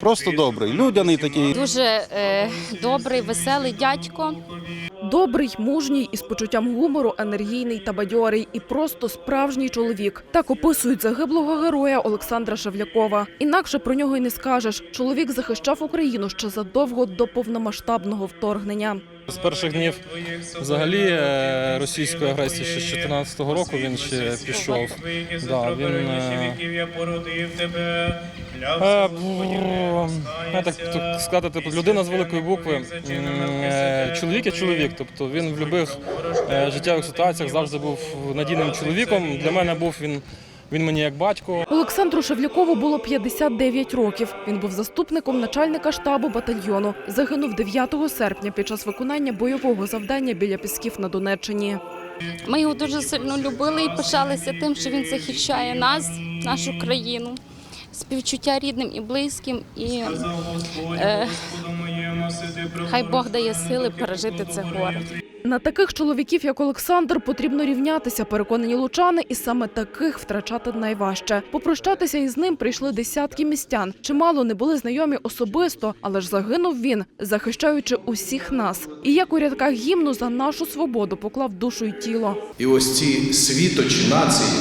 Просто добрий, людяний такий. Дуже е, добрий, веселий дядько. Добрий, мужній, із почуттям гумору, енергійний та бадьорий і просто справжній чоловік. Так описують загиблого героя Олександра Шевлякова. Інакше про нього й не скажеш. Чоловік захищав Україну ще задовго до повномасштабного вторгнення. З перших днів взагалі е, російської агресії ще з 2014 року він ще пішов. Да, він, е, е, я так так сказати, типу, людина з великої букви. Е, Чоловік є чоловік. Тобто він в будь-яких життєвих ситуаціях завжди був надійним чоловіком. Для мене був він, він мені як батько. Олександру Шевлякову було 59 років. Він був заступником начальника штабу батальйону. Загинув 9 серпня під час виконання бойового завдання біля Пісків на Донеччині. Ми його дуже сильно любили і пишалися тим, що він захищає нас, нашу країну. Співчуття рідним і близьким, і е, хай Бог дає сили пережити це горе. На таких чоловіків, як Олександр, потрібно рівнятися, переконані лучани, і саме таких втрачати найважче. Попрощатися із ним прийшли десятки містян. Чимало не були знайомі особисто, але ж загинув він, захищаючи усіх нас. І як у рядках гімну за нашу свободу поклав душу й тіло. І ось ці світочі нації,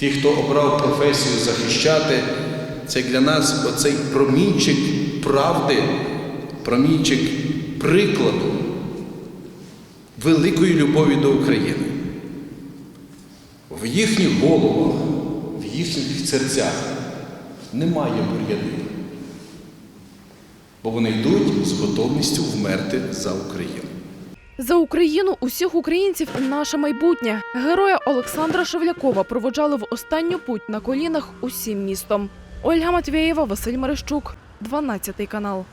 ті, хто обрав професію захищати, це для нас оцей промінчик правди, промінчик прикладу великої любові до України. В їхніх головах, в їхніх серцях немає бур'янів, бо вони йдуть з готовністю вмерти за Україну. За Україну усіх українців наше майбутнє. Героя Олександра Шевлякова проводжали в останню путь на колінах усім містом. Ольга Матвєєва, Василь Мерещук, 12 канал.